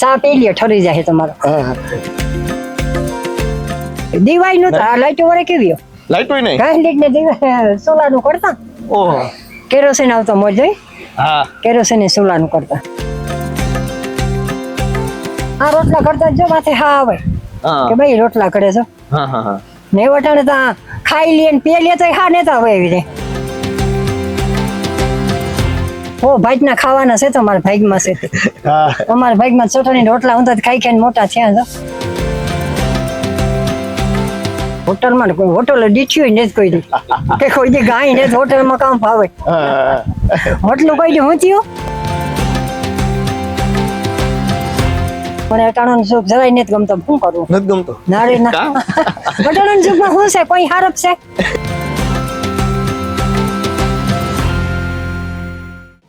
સા પી લ્યો ઠરી જાય તમારો. દિવાળી નું લાઈટો વડે કેવી લાઈટો નહીં? લીટ ને દિવાળી સોલાનું કરતા? ઓહો. કેરોસીન આવતો મોજ જોઈ હા. કેરોસીન ને સોલાનું કરતા. આ રોટલા કરતા જો માથે હા આવે. કે ભાઈ રોટલા કરે છો. હા હા હા. ને વટાણે તો ખાઈ લે ને પી લે તો હા નેતા હોય એવી રીતે. ઓ ભાઈના ખાવાના છે તો મારા ભાગમાં છે. અમારા ભાઈ માં ચટણી રોટલા ઊંધા ખાઈ ખાઈને મોટા થયા છે. હોટલમાં કોઈ હોટલ દીઠ્યું ને કોઈ દી. કે કોઈ દી ગાય ને હોટલમાં કામ ફાવે. હોટલ હોટલું કોઈ દી હું થયું? મને અટાણાનું સુખ જરાય નથી ગમતો. શું કરવું નથી ગમતો. નારે ના કાં? અટાણાનું સુખમાં શું છે? કોઈ હારપ છે?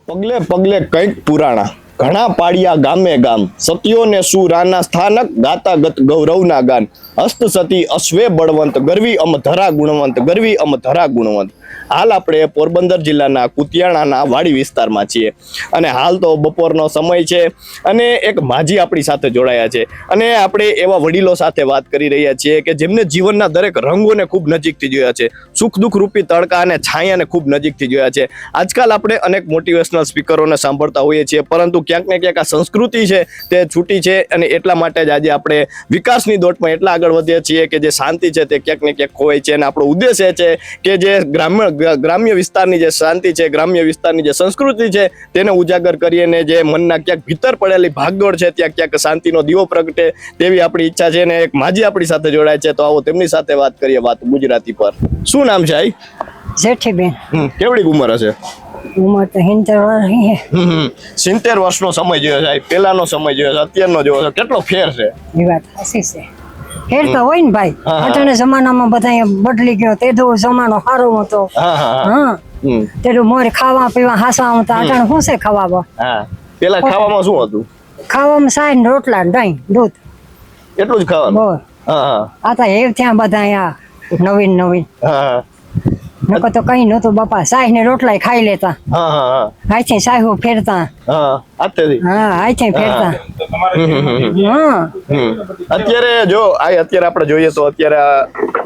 પગલે પગલે કંઈક પુરાણા. ઘણા પાડિયા ગામે ગામ. સત્યો ને સુરાના સ્થાનક ગાતા ગત ગૌરવના ગાન. હસ્ત સતી અશ્વે બળવંત, ગરવી અમ ધરા ગુણવંત, ગરવી અમ ધરા ગુણવંત. હાલ આપણે પોરબંદર જિલ્લાના કુતિયાણાના વાડી વિસ્તારમાં છીએ. અને હાલ તો બપોરનો સમય છે અને એક માજી આપણી સાથે જોડાયા છે. અને આપણે એવા વડીલો સાથે વાત કરી રહ્યા છીએ કે જેમને જીવનના દરેક રંગોને ખૂબ નજીકથી જોયા છે. સુખ દુઃખ રૂપી તડકા અને છાયાને ખૂબ નજીકથી જોયા છે. આજકાલ આપણે અનેક મોટિવેશનલ સ્પીકરોને સાંભળતા હોઈએ છીએ, પરંતુ ક્યાંક ને ક્યાંક આ સંસ્કૃતિ છે તે છૂટી છે અને એટલા માટે જ આજે આપણે વિકાસની દોટમાં એટલા આગળ વધીએ છીએ કે જે શાંતિ છે તે ક્યાંક ને ક્યાંક ખોવાય છે અને આપણો ઉદ્દેશ એ છે કે જે ગ્રામ્ય ગ્રામ્ય વિસ્તારની જે શાંતિ છે ગ્રામ્ય વિસ્તારની જે સંસ્કૃતિ છે તેને ઉજાગર કરીને જે મનના ક્યાંક ભીતર પડેલી ભાગદોડ છે ત્યાં ક્યાંક શાંતિનો દીવો પ્રગટે તેવી આપણી ઈચ્છા છે ને એક માજી આપણી સાથે જોડાય છે તો આવો તેમની સાથે વાત કરીએ વાત ગુજરાતી પર. શું નામ છે આઈ? જેઠીબેન. કેવડી ઉંમર હશે? ઉંમર તો સિત્તેર હમ. સિત્તેર વર્ષનો સમય જોયો છે પેલાનો સમય જોયો છે અત્યારનો જોયો છે. કેટલો ફેર છે? એ વાત સાચી છે. ફેર તો હોય ને ભાઈ. અટાણે જમાનામાં બધા બદલી ગયો. તે તો જમાનો સારો હતો. હા તેનું મોર ખાવા પીવા હાસવા હતા અટાણે શું છે ખાવા હા. પેલા ખાવામાં શું હતું? ખાવામાં સાય ને રોટલા ને દહીં દૂધ. એટલું જ ખાવાનું? હા હા. આ તો હેવ ત્યાં બધા અહીંયા નવીન નવીન. હા. નકર તો કઈ નતું બાપા સાય ને રોટલાય ખાઈ લેતા. હા હા હા. હાથે સાહુ ફેરતા. હા અત્યારે? હા હાથે ફેરતા. હા. અત્યારે જો આ અત્યારે આપણે જોઈએ તો અત્યારે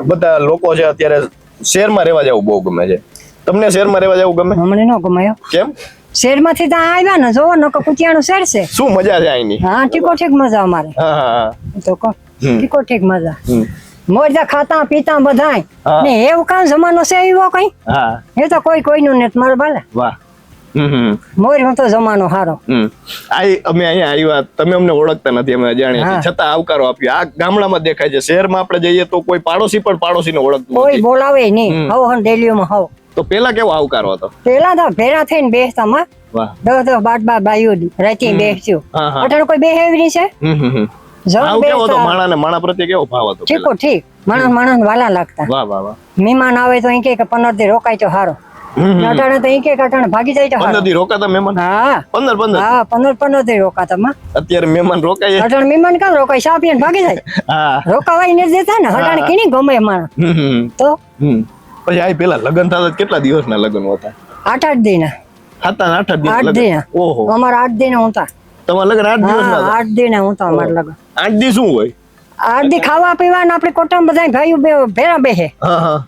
બધા લોકો છે અત્યારે શહેરમાં રહેવા જવું બહુ ગમે છે. તમને શહેરમાં રહેવા જવું ગમે? હમણે ન ગમાયો કેમ? શહેરમાંથી તો આવ્યા ને જોવો નકર કુતિયાનું શહેર છે. શું મજા છે અહીંની? હા ટીકો ઠીક મજા અમારે. હા હા તો કો ટીકો ઠીક મજા. મોજા ખાતા પીતા બધાય. ને એવું કામ જમાનો છે એવો કઈ? એ તો કોઈ કોઈનું નથી મારો ભલે. વાહ. હમ તો જમાનો હારો. હમ. આ અમે અહીંયા આવ્યા તમે અમને ઓળખતા નથી અમે અજાણ્યા છીએ. છતાં આવકારો આપ્યો આ ગામડામાં દેખાય છે. શહેરમાં આપણે જઈએ તો કોઈ પાડોશી પણ પાડોશીને ઓળખતું કોઈ બોલાવે નહીં. હવ હન ડેલીઓમાં હવ. તો પેલા કેવો આવકારો હતો? પેલા તો ભેરા થઈને બેસતા માં વાહ. દસ દસ બાર બાર બાયું રાતે બેસ્યું અટાણે કોઈ બેહેવી છે? ભાવ કેવો હતો? માણા ને માણા પ્રત્યે કેવો ભાવ હતો ઠીકો પેલા? ઠીક. માણસ માણસ વાલા લાગતા. વાહ વાહ વાહ. મહેમાન આવે તો અહીં કે પંદર દી રોકાય તો હારો. હમ હમ. અટાણે તો અહીં કે અટાણે ભાગી જાય તો પંદર હારો રોકાતા મહેમાન? હા. પંદર પંદર? હા પંદર પંદર દી રોકાતા માં. અત્યારે મહેમાન રોકાય અટાણે મહેમાન કામ રોકાય ચા પીને ભાગી જાય? હા. રોકાવાય ને દેતા ને અટાણે કેની ગમે માણસ તો? પછી આ પેલા લગ્ન થતા કેટલા દિવસના લગ્ન હતા? આઠ આઠ દિન. હતા આઠ દિવસ દિન. ઓહો. અમારા આઠ દિન હતા તમારા લગ્ન આઠ દિવસ આઠ દિન હતા અમારા લગ્ન. આઠ દી શું હોય? આઠ દી ખાવા પીવા આપણે કોટમ બધા ભાઈઓ બે ભેરા બેહે. હા હા.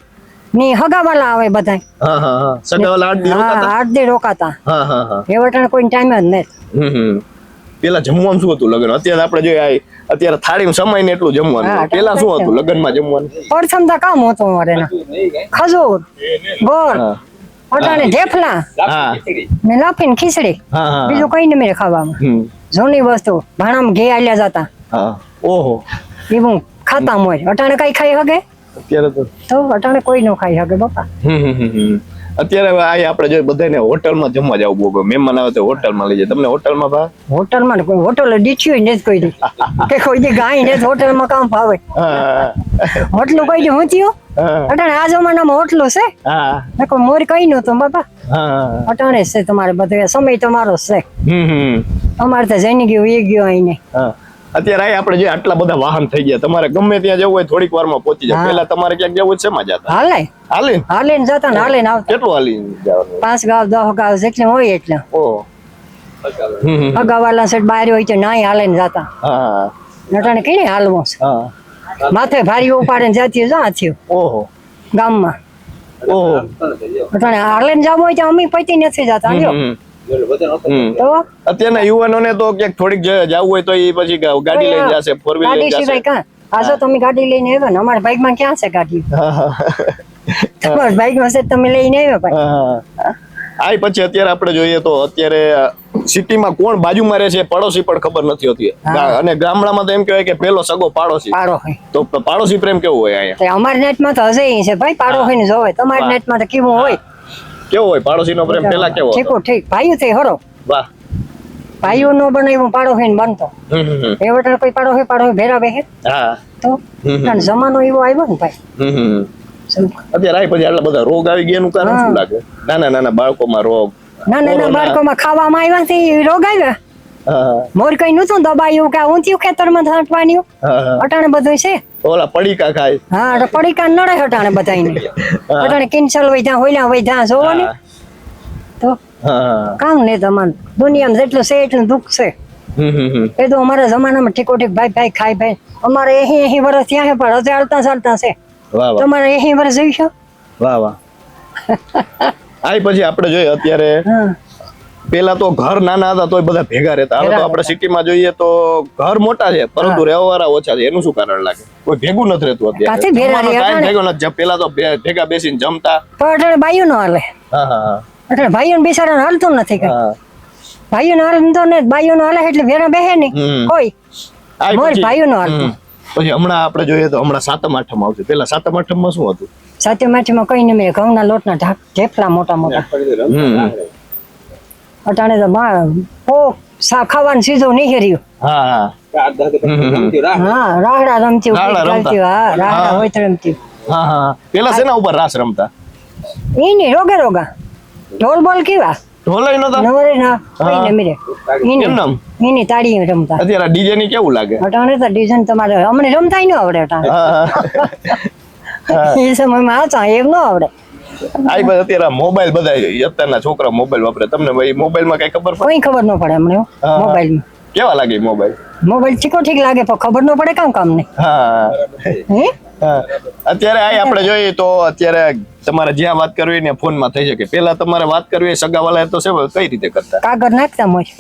ની હગાવાલા આવે બધા હા હા હા. સગાવાલા આઠ દી રોકાતા? આઠ દી રોકાતા. હા હા હા. એ વટાણે કોઈ ટાઈમ જ નહીં. હમ પેલા જમવાનું શું હતું લગ્ન? અત્યારે આપણે જો આ અત્યારે થાળીમાં સમય ને એટલું જમવાનું. પેલા શું હતું લગ્નમાં જમવાનું? પ્રથમ તો કામ હતું અમારે ના ખજૂર ગોળ અટાણે ઢેફલા મેં ને લાફીને ખીચડી. હા હા બીજું કઈ ને મેં ખાવામાં. જૂની વસ્તુ. ભાણામાં ઘી આલ્યા જતા. હા. ઓહો. એ ખાતા મોય. અટાણે કઈ ખાઈ હગે? અત્યારે તો તો અટાણે કોઈ નો ખાઈ હગે બાપા. અત્યારે આ આપણે જો બધાને હોટલમાં જમવા જવું બોગો મહેમાન આવે તો હોટલમાં લઈ જાય. તમને હોટલમાં ભાવ? હોટલમાં કોઈ હોટલ દીઠ્યું નથી કોઈ દી. કે કોઈ દી ગાય ને હોટલમાં કામ ફાવે હોટલ હોટલું કોઈ દી થયું? અટાણે આ જમાનામાં હોટલો છે? હા. કોઈ મોર કઈ નતું બાપા. હા. અટાણે છે તમારે બધે. સમય તમારો છે. હમ હમ. અમારે તો જઈને ગયું એ ગયો અહીં હા. અત્યારે આપણે જે આટલા બધા વાહન થઈ ગયા. તમારે ગમે ત્યાં જવું હોય થોડીક વારમાં પહોંચી જાય પહેલા તમારે ક્યાંક જવું છે માં જતા? હાલે હાલે હાલે ને જતા હાલે ને આવતા. કેટલું હાલી જવાનું? પાંચ ગાવ દસ ગાવ જેટલે હોય એટલે. હમ. અગાવાલા સેટ બહાર હોય તો નાય હાલે ને જતા. હા. નટાણે કઈ હાલવો? છે હા. માથે ભારી ઉપાડે ને જાતી જા થયું. ઓહો. ગામમાં. ઓહો. અટાણે હાલે ને જવું હોય તો અમે પૈતી નથી જતા અત્યારના યુવાનોને તો ક્યાંક થોડીક જવું હોય તો એ પછી ગાડી લઈ જશે ફોર વ્હીલર લઈ જશે. કાં? તમે ગાડી લઈને આવ્યો ને અમારા બાઈકમાં ક્યાં છે ગાડી? તમારા બાઈકમાં છે તમે લઈને આવ્યો ભાઈ. હા. આય પછી અત્યારે આપણે જોઈએ તો અત્યારે સિટીમાં કોણ બાજુ મારે છે પડોશી પણ ખબર નથી હોતી. અને ગામડામાં તો એમ કહેવાય કે પેલો સગો પાડોશી. તો પાડોશી પ્રેમ કેવો હોય અહીંયા? અમારા નેટમાં તો હશે છે ભાઈ પાડો હોય ને જોવે. તમારા. નેટમાં તો કેવું હોય? કેવો હોય? પાડોશીનો પ્રેમ પેલા કેવો? ઠીકો ઠીક. ભાઈઓ છે હરો. વાહ. ભાઈઓ નો બનાવ્યો પાડો હોય ને બનતો. એ વટાણે કોઈ પાડો હોય પાડો હોય ભેરા બેહે. હા. તો? જમાનો એવો આવ્યો ને ભાઈ? અત્યારે આય પછી આટલા બધા રોગ આવી ગયા એનું કારણ શું. લાગે? નાના નાના બાળકોમાં રોગ. નાના નાના બાળકો બાળકોમાં ખાવામાં આવ્યા તે રોગ આવ્યા? મોર કઈ નતું દબાયું કે ઊંચું ખેતરમાં છાંટવાની. અટાણે બધું છે? ઓલા પડીકા ખાય. હા પડીકા નડે અટાણે બધાયને. હા. અટાણે કિંચલ વઈ ત્યાં હોયલા વઈ ત્યાં જોવો તો કામ ને તમાન દુનિયામાં જેટલું છે એટલું દુઃખ છે. એ તો અમારા જમાનામાં ઠીકો ઠીક ભાઈ ભાઈ ખાય ભાઈ. અમારે એહી એહી વર્ષ ત્યાં છે પણ હજુ ચાલતા ચાલતા છે. તમારે એહી વર્ષ જોઈશો વાહ વાહ. આય પછી આપણે જોઈએ અત્યારે પેલા તો ઘર નાના હતા તોય બધા ભેગા રહેતા. હવે તો આપણે સિટીમાં જોઈએ તો ઘર મોટા છે પરંતુ રહેવાવાળા ઓછા છે. એનું શું કારણ લાગે? કોઈ ભેગું નથી રહેતું અત્યારે. ભેગા ને? નથી. પેલા તો ભેગા બેસીને જમતા. પણ અટાણે ભાઈઓ નો હાલે. હા હા. અટાણે ભાઈઓ બિચારા હાલતું નથી ભાઈઓ નો હાલ તો ને ભાઈઓ નો હાલે એટલે વેરા બેહે નહીં. કોઈ. મોર પછી- ભાઈઓનો હાલતો. પછી હમણાં આપણે જોઈએ તો હમણાં સાતમ આઠમ આવશે. પેલા સાતમ આઠમમાં શું હતું? સાતમ આઠમમાં કઈ નહીં મેં ઘઉંના લોટના ઢાક ઢેફલા મોટા મોટા. અટાણે તો માં ઓ ખાવાનું સીધું નહીં હેર્યું હા હા. રાહડા રમતી રમતી. હા રાહડા હોય તો રમતી હા હા. પેલા શેના ઉપર રાસ રમતા? નહીં રોગે રોગા. ઢોલ બોલ કેવા? ઢોલાઈ નતા નવરે ના કોઈને મિરે ને મીરે કેમ નામ? એની તાળી રમતા. અત્યારે ડીજે ની કેવું લાગે? અટાણે તો ડિઝાઇન તમારે અમને રમતાય ન આવડે અટાણે. એ સમયમાં હતા એમ ન આવડે. આ બધા અત્યારે મોબાઈલ બધા અત્યારના છોકરા મોબાઈલ વાપરે. તમને ભાઈ મોબાઈલમાં કઈ ખબર કોઈ ખબર ન પડે અમને મોબાઈલમાં. કેવા લાગે મોબાઈલ? મોબાઈલ ઠીકો ઠીક લાગે પણ ખબર ન પડે કામ કામ ને હા. અત્યારે આ આપણે જોઈએ તો અત્યારે તમારે જ્યાં વાત કરવી ને ફોનમાં થઈ શકે. પેલા તમારે વાત કરવી સગા વાળા તો છે કઈ રીતે કરતા? કાગળ નાખતા મોય.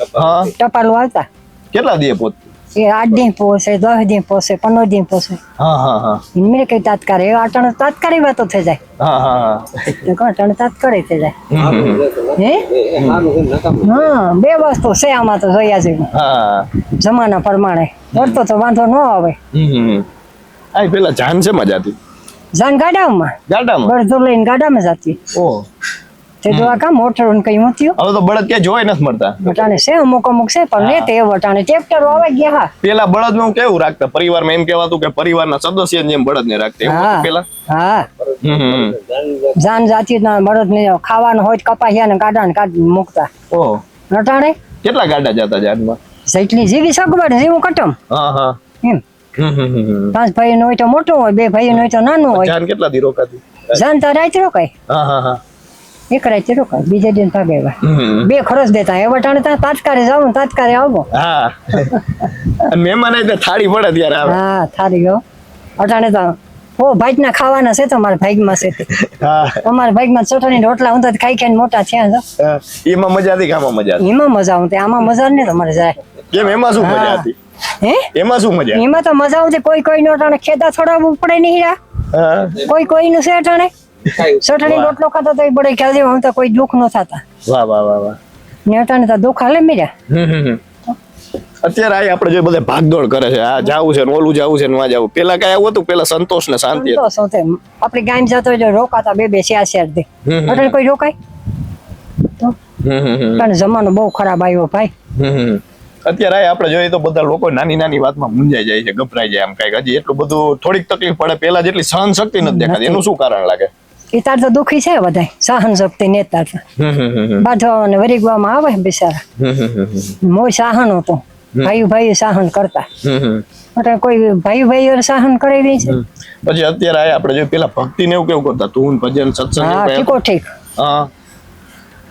ટપાલું આવતા કેટલા દે પોત? એ આઠ દિન પોસે દસ દિન પોસે પંદર દિન પોસે. હા હા હા. મેં કઈ તાત્કારે એ અટાણે તાત્કાલિક વાતો થઈ જાય. હા હા હા. કોણ અટાણે તાત્કાલિક થઈ જાય. હે? હા બે વસ્તુ છે આમાં તો જોયા છે જમાના પ્રમાણે. કરતો તો વાંધો ન આવે. આ પેલા જાન છે મજા હતી જાન ગાડામાં. ગાડામાં? બળદો લઈને ગાડામાં જતી. ઓહ તે તો આ મોટર ને કઈ મૂત્યું હવે તો બળદ ક્યાં જોઈ નથી મળતા. વટાણે છે અમુક અમુક છે પણ ને તે વટાણે ટ્રેક્ટર આવે ગયા હા. પેલા બળદનું કેવું રાખતા? પરિવારમાં એમ કેવાતું કે પરિવારના સદસ્ય જેમ બળદ ને રાખતા. એવું પેલા? હા. જાન જાતિ ના બળદ ને ખાવાનું હોય કપાસિયા ને ગાડા ને કાઢી મૂકતા. ઓહ. કેટલા ગાડા જતા જાનમાં? જેટલી જીવી સગવડ જેવું કટમ. હા હા. એમ. પાંચ ભાઈ નો હોય તો મોટો હોય બે ભાઈ નો હોય તો નાનું હોય. જાન કેટલા દી રોકાતી? જાન તો રાત રોકાય. હા હા હા. એક રાત રોકાય બીજે દિન એવા બે ખરસ દેતા. એ વટાણ તા તાત્કારે જાવ તાત્કારે આવો. હા. મહેમાન આવી થાળી પડે ત્યારે આવે. હા થાળી ગયો અટાણે તો ઓ ભાઈ ના ખાવાના છે તો મારા ભાગમાં છે. હા. અમારા ભાગમાં ચટણી ને રોટલા તો ખાઈ ખાઈને મોટા થયા છો એમાં મજા હતી આમાં મજા એમાં મજા આવતી. આમાં મજા ને તમારે જાય. કેમ એમાં શું મજા હતી? હે? એમાં શું મજા? એમાં તો મજા આવતી. કોઈ કોઈ નો અટાણે ખેતા છોડાવવું પડે નહીં હા. કોઈ કોઈ નું છે અટાણે? વાહ. રોટલો ખાતા તો એ બડે ખ્યાલ જેવા તો કોઈ દુઃખ ન થતા. વાહ વાહ વાહ વાહ. ને અટાણે તો દુઃખ હાલે મીરા. અત્યારે આ આપણે જો બધા ભાગદોડ કરે છે. આ જાવું છે ને ઓલું જાવું છે ને આ જાવું. પેલા કઈ આવું હતું? પેલા સંતોષ ને શાંતિ હતી. સંતોષ હોતે આપણે ગામ જતો જો રોકાતા બે બે શેર શેર દે. હમ. કોઈ રોકાય? તો. અટાણે જમાનો બહુ ખરાબ આવ્યો ભાઈ. અત્યારે આય આપણે જોઈએ તો બધા લોકો નાની નાની વાતમાં મૂંઝાઈ જાય છે ગભરાઈ જાય આમ કંઈક. હજી એટલું બધું થોડીક તકલીફ પડે પેલા જેટલી સહન શક્તિ નથી દેખાતી. એનું શું કારણ લાગે? એ તાર તો દુઃખી છે બધાય. સહન શક્તિ નેતા તો. હમ, હમ, હમ, હમ. વરીગવામાં આવે બિચારા. મોય સહન હતો. ભાઈ ભાઈ સહન કરતા. એટલે કોઈ ભાઈ ભાઈ સહન કરી દે છે પછી અત્યારે આયા આપણે જો પેલા ભક્તિ ને એવું કેવું કરતા? તું ભજન સત્સંગ હા ઠીકો ઠીક. હા.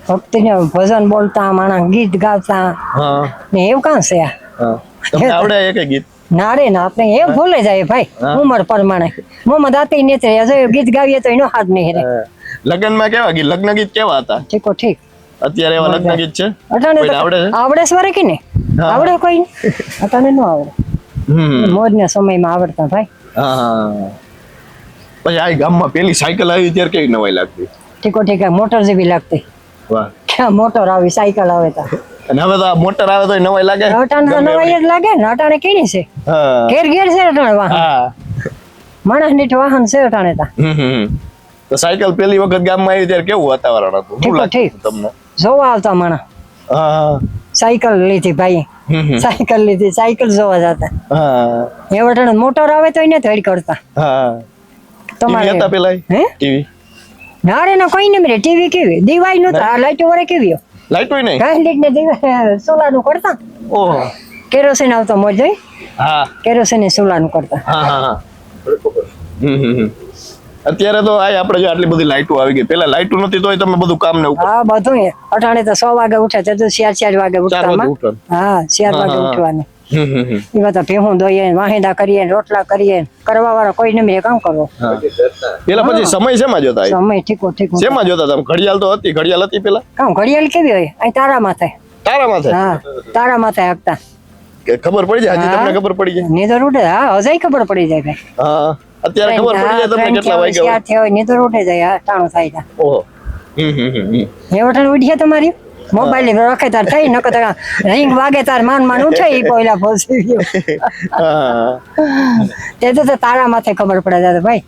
ભક્તિને ભજન બોલતા માણસ ગીત ગાતા. હા. ને એવું કાં છે આ. હા. તમને આવડે એક ગીત? ના રે ના આપણે એ ભૂલે જાય ભાઈ ઉંમર પ્રમાણે. મોહમ્મદ આતી ને જો ગીત ગાવીએ તો એનો હાથ નહીં રે લગ્નમાં કેવા ગીત? લગ્ન ગીત કેવા હતા? ઠીકો ઠીક. અત્યારે એવા લગ્ન ગીત છે? આવડે આવડે સ્વરે કે ને આવડે કોઈ અટાણે નો આવડે. મોજ ના સમયમાં આવડતા ભાઈ. હા પછી આ ગામમાં પેલી સાયકલ આવી ત્યારે કેવી નવાઈ લાગતી? ઠીકો ઠીક મોટર જેવી લાગતી. વાહ. ક્યાં મોટર આવી સાયકલ આવે તા. અને હવે તો આ મોટર આવે તો નવાઈ લાગે? ગમે નવાઈ જ લાગે ને અટાણે કેની છે. ઘેર ઘેર છે અટાણે વાહન. માણસ નીઠ વાહન છે અટાણે તા. તો સાયકલ પેલી વખત ગામમાં આવી ત્યારે કેવું વાતાવરણ હતું? શું લાગતું તમને? જોવા આવતા માણસ. સાયકલ લીધી ભાઈ. સાયકલ લીધી સાયકલ જોવા જતા. એ વટાણે મોટર આવે તો એને ધડ કરતા. હા હતા તમારે પેલા હે? ટીવી? ના રે ના કોઈ નહીં રે. ટીવી કેવી? દિવાઈ નું આ લાઈટો વરે કેવી લાઈટ હોય નહીં ઘાસ ને દિવાઈ સોલાનું કરતા ઓહો કેરોસીન આવતો મોજ જોઈ હા કેરોસીન સોલાનું કરતા હા હા હા હમ હમ હમ. અત્યારે તો આ આપણે જો આટલી બધી લાઈટો આવી ગઈ પેલા લાઈટો નથી તોય તમે બધું કામ ને ઉપર હા બધું. અટાણે તો સો વાગે ઉઠે તો ચાર ચાર વાગે ચાર ઉઠતા. હા 4 વાગે હા, હા. ઉઠવાનું. એ બધા ભેહું દોઈએ વાહિંદા કરીએ રોટલા કરીએ કરવા વાળા કોઈ નમે કામ કરો? પેલા પછી સમય શેમાં જોતા સમય ઠીકો ઠીકો. શેમાં જોતા તમે ઘડિયાળ તો હતી ઘડિયાળ હતી પેલા? કામ ઘડિયાળ કેવી હોય? અહીં તારા માથે તારા માથે હા તારા માથે હકતા. ખબર પડી જાય? હજી તમને ખબર પડી જાય? નીંદર ઉડે? હા હજાય ખબર પડી જાય ભાઈ. હા અત્યારે ખબર પડી જાય તમને કેટલા વાગ્યા હોય? થયા નીંદર ઉઠે જાય હા ટાણું થાય તા ઓહો. હમ હમ હમ હમ. ઉડી તમારી? મોબાઈલ રખે તાર થઈ નકર તાર રિંગ વાગે તાર માન માન ઉઠે ઈ પહેલા પહોંચી ગયો તે તો તારા માથે ખબર પડે દાદા ભાઈ.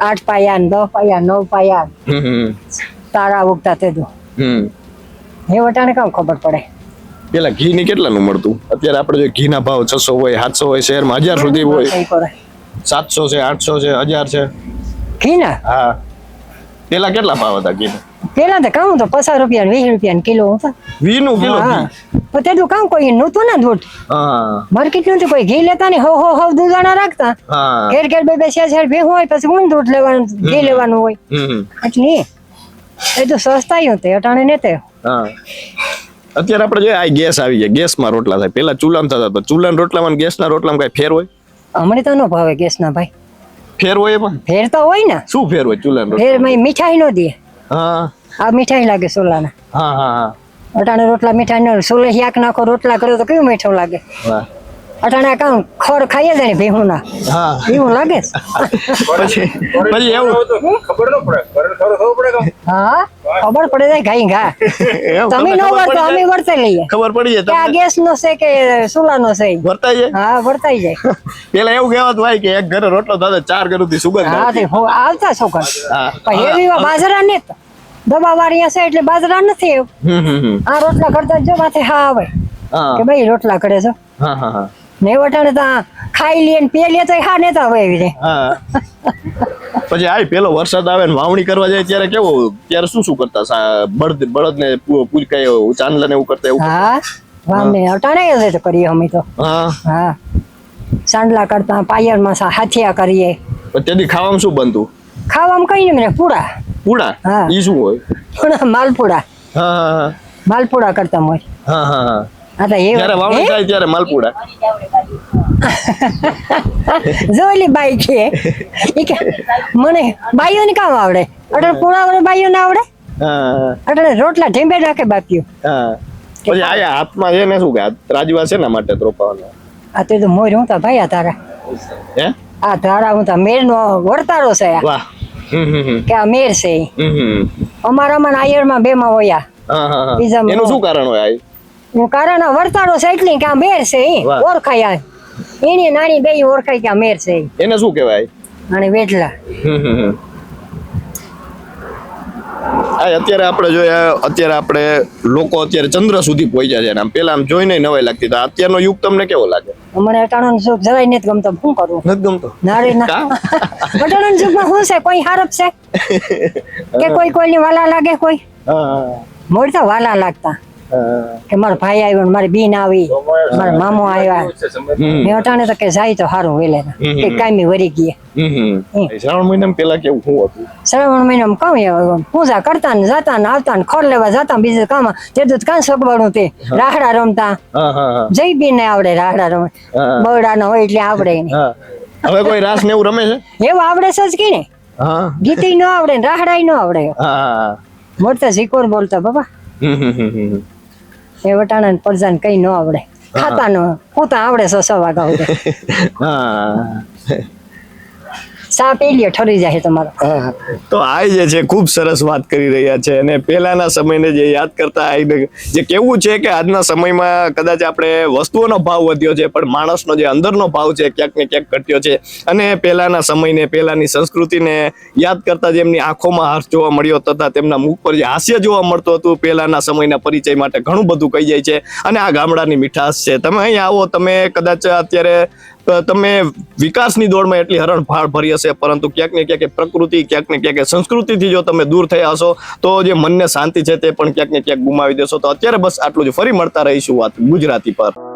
આઠ પાયા ને દસ પાયા નવ પાયા. તારા ઉગતા તે તો એ વટાણે કામ ખબર પડે. પેલા ઘી ની કેટલાનું મળતું? અત્યારે આપણે જો ઘી ના ભાવ છસો હોય સાતસો હોય શહેરમાં હજાર સુધી હોય. સાતસો છે આઠસો છે હજાર છે. ઘી ના હા. પેલા કેટલા ભાવ હતા ઘી પેલા તો કામ તો પચાસ રૂપિયા વીસ રૂપિયા કિલો હતા વી નું કિલો પણ તે તો કામ કોઈ નહોતું ને દૂધ. માર્કેટનું તો કોઈ ઘી લેતા ને હો હો હો દૂધાણા રાખતા. ઘેર ઘેર બે બે ચાર ભેગું હોય પછી ઊન દૂધ લેવાનું ઘી લેવાનું હોય. એટલે એ. તો સસ્તા તે અટાણે ને તે. અત્યારે આપણે જોઈએ આ ગેસ આવી ગયા. ગેસમાં રોટલા થાય. પેલા ચૂલામાં થતા તો ચૂલાના રોટલામાં ગેસના રોટલામાં કઈ ફેર હોય? હમણે તો ન ભાવે ગેસ ના ભાઈ. ફેર હોય પણ? ફેર તો હોય ને. શું ફેર હોય? ચૂલા ફેરમાં મીઠાઈ નો દે. હા. આ મીઠાઈ લાગે સોલાના. હા હા હા. અટાણે રોટલા મીઠાઈ નો સોલે શાક નાખો રોટલા કરો તો કેવું મીઠો લાગે? વાહ. અટાણે કામ ખોર ખાઈએ જાય ને ભેહું ના હા. એવું લાગે પછી પછી એવું. ખબર ન પડે. ખબર પડે હા? ખબર પડે જાય ઘાઈ ઘા. તમે નો વર્તો અમે? વર્તે લઈએ. ખબર પડી જાય આ ગેસ નો છે કે સુલા નો છે? વર્તાઈ જાય? હા વર્તાઈ જાય. પેલા એવું કહેવાતું હોય કે એક ઘરે રોટલો દાદા ચાર ઘરથી સુગંધ હા તે હો- આવતા છોકરા પણ એવી બાજરા ને દબા વાળી હશે એટલે બાજરા નથી. આ રોટલા કરતા જો માથે હા આવે. કે ભાઈ રોટલા કરે છો. હા હા હા. ને વટાણે તો ખાઈ લે ને પી લે તો હા નેતા હોય એવી હા. પછી આય પેલો વરસાદ આવે ને વાવણી કરવા જાય ત્યારે કેવો ત્યારે શું શું કરતા બળદ બળદ ને પૂજ કઈ ચાંદલા ને એવું કરતા એવું હા? વામને અટાણે જ તો કરીએ અમે તો. હા. હા. ચાંદલા કરતા પાયરમાં સા હાથિયા કરીએ. તેથી ખાવામાં શું બનતું? ખાવામાં કઈ નહીં મને પૂડા. પૂડા? હા. ઈ શું હોય? પૂડા માલપુડા. હા હા માલપુડા કરતા હોય. હા હા હા. જ્યારે વાવણી થાય ત્યારે માલપુડા. જો બાઈ છે. મને બાઈઓને કામ આવડે? આવડે? રોટલા ઢીંબે નાખે બાકીઓ હા. પછી આયા હાથમાં છે ને શું કે રાજવા છે ને માટે ત્રોપાવાનો આ તે તો મોર હું તા ભાઈ આ તારા. હે? આ તારા હું તા મેર નો વડતારો છે. વાહ. કે આ મેર છે અમારામાં આયરમાં બે માં હોયા બીજા એનું શું કારણ હોય આ કારણ વરસાડો છે એટલે કે આ મેર છે ઈ ઓળખાય આ. એની નાની બે ઓળખાય કે આ મેર છે એને શું કહેવાય? અને વેટલા. આ અત્યારે આપણે જોઈએ અત્યારે આપણે લોકો અત્યારે ચંદ્ર સુધી પહોંચ્યા છે ને આમ પેલા આમ જોઈને નવાઈ લાગતી. હતા અત્યારનો યુગ તમને કેવો લાગે? મને અટાણો સુખ જરાય નથી ગમતો. શું કરું? નથી ગમતો. ના રે ના. અટાણો અટાણો સુખમાં શું છે? કોઈ હારપ છે? કે કોઈ કોઈની વાલા લાગે કોઈ? મોડતા વાલા લાગતા. કે મારો ભાઈ આવ્યો ને મારી બીન આવી મારા મામો આવ્યા. મેં અટાણે તો કે જાય તો સારું વેલે. કે કાયમી વરી ગઈ. હમ. શ્રાવણ મહિનામાં પેલા કેવું શું હતું? શ્રાવણ મહિનામાં કામ એવું પૂજા કરતા ને જતા ને આવતા ને ખોર લેવા જતા બીજું કામ તે તો કાં સગવડું તે. રાહડા રમતા. હા હા હા. જઈ બી ને આવડે રાહડા રમે. બરડા બવડા નો હોય એટલે આવડે હવે કોઈ રાસ ને એવું રમે છે? એવું આવડે સજ કે ને ગીતી નો આવડે ને રાહડા નો આવડે. હા મોટા શીખોર બોલતા બાબા હમ, હમ, હમ, હમ. એ વટાણા ને પરજાને કઈ ન આવડે. ખાતા નો હું તો આવડે સો સવા વાગા હા. સા એલિયો ઠરી જાય તમારો. તો આ જે છે, ખૂબ સરસ વાત કરી રહ્યા છે અને પહેલાના સમયને જે યાદ કરતા જે કેવું છે કે આજના સમયમાં કદાચ આપણે વસ્તુઓનો ભાવ વધ્યો છે, પણ માણસનો જે અંદરનો ભાવ છે, ક્યાંક ને ક્યાંક ઘટ્યો છે. અને પહેલાના સમયને, પહેલાની સંસ્કૃતિને યાદ કરતા જે એમની આંખોમાં હર્ષ જોવા મળ્યો તથા તેમના મુખ પર જે હાસ્ય જોવા મળતું હતું, પહેલાના સમયના પરિચય માટે ઘણું બધું કહી જાય છે. અને આ ગામડાની મીઠાશ છે. તમે અહીં આવો, તમે કદાચ અત્યારે તમે વિકાસની દોડમાં એટલી હરણફાળ ભરી હશે, પરંતુ ક્યાંક ને ક્યાંક પ્રકૃતિ, ક્યાંક ને ક્યાંક સંસ્કૃતિથી જો તમે દૂર થયા હશો, તો જે મનને શાંતિ છે તે પણ ક્યાંક ને ક્યાંક ગુમાવી દેશો. તો અત્યારે બસ આટલું જ. ફરી મળતા રહીશું વાત ગુજરાતી પર.